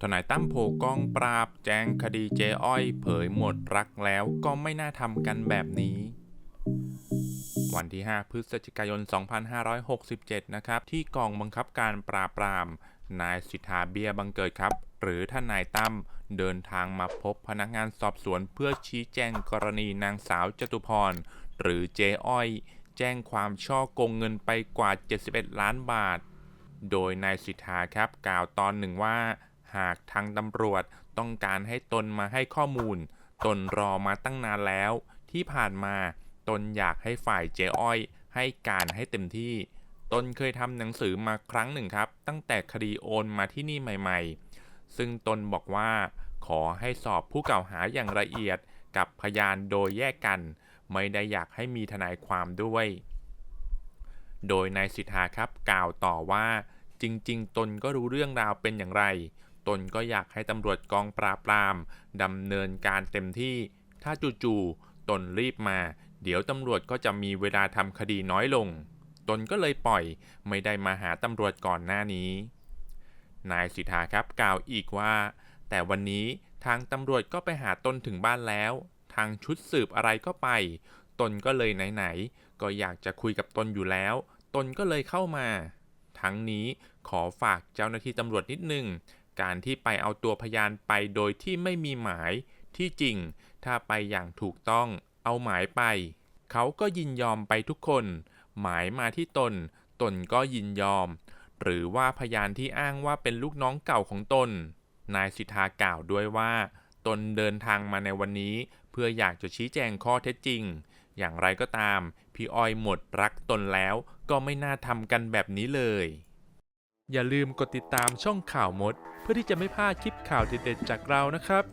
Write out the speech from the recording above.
ทนายตั้มโผกองปราบ แจ้งคดีเจ๊อ้อย เผยหมดรักแล้วก็ไม่น่าทำกันแบบนี้ วันที่ 5 พฤศจิกายน 2567 นะครับ ที่กองบังคับการปราบปราม นายสิทธาเบียบังเกิดครับ หรือท่านายตั้มเดินทางมาพบพนักงานสอบสวนเพื่อชี้แจงกรณีนางสาวจตุพร หรือเจ๊อ้อย แจ้งความช่อโกงเงินไปกว่า 71 ล้านบาท โดยนายสิทธาครับกล่าวตอนหนึ่งว่า หากทางตำรวจต้องการให้ตนมาให้ข้อมูล ตนรอมาตั้งนานแล้ว ที่ผ่านมาตนอยากให้ฝ่ายเจ๊อ้อย ให้การให้เต็มที่ ตนเคยทำหนังสือมาครั้งหนึ่งครับ ตั้งแต่คดีโอนมาที่นี่ใหม่ๆ ซึ่งตนบอกว่า ขอให้สอบผู้กล่าวหาอย่างละเอียดกับพยานโดยแยกกัน ไม่ได้อยากให้มีทนายความด้วย โดยนายสิทธาครับกล่าวต่อว่าจริง ๆ ตนก็รู้เรื่องราวเป็นอย่างไร ตนก็อยากให้ตำรวจกองปราบปรามดำเนินการเต็มที่ ถ้าจู่ๆตนรีบมา เดี๋ยวตำรวจก็จะมีเวลาทำคดีน้อยลง ตนก็เลยปล่อยไม่ได้มาหาตำรวจก่อนหน้านี้ นายสิทธาครับกล่าวอีกว่า แต่วันนี้ทางตำรวจก็ไปหาตนถึงบ้านแล้ว ทางชุดสืบอะไรก็ไป ตนก็เลยไหนๆ ก็อยากจะคุยกับตนอยู่แล้ว ตนก็เลยเข้ามา ทั้งนี้ขอฝากเจ้าหน้าที่ตำรวจนิดนึง การที่ไปเอาตัวพยานไปโดยที่ไม่มีหมายที่จริง ถ้าไปอย่างถูกต้องเอาหมายไป เขาก็ยินยอมไปทุกคน หมายมาที่ตน ตนก็ยินยอม หรือว่าพยานที่อ้างว่าเป็นลูกน้องเก่าของตน นายสิทธากล่าวด้วยว่า ตนเดินทางมาในวันนี้ เพื่ออยากจะชี้แจงข้อเท็จจริง อย่างไรก็ตาม พี่อ้อยหมดรักตนแล้วก็ไม่น่าทำกันแบบนี้เลย อย่าลืมกดติดตามช่องข่าวมด เพื่อที่จะไม่พลาดคลิปข่าวเด็ดๆจากเรานะครับ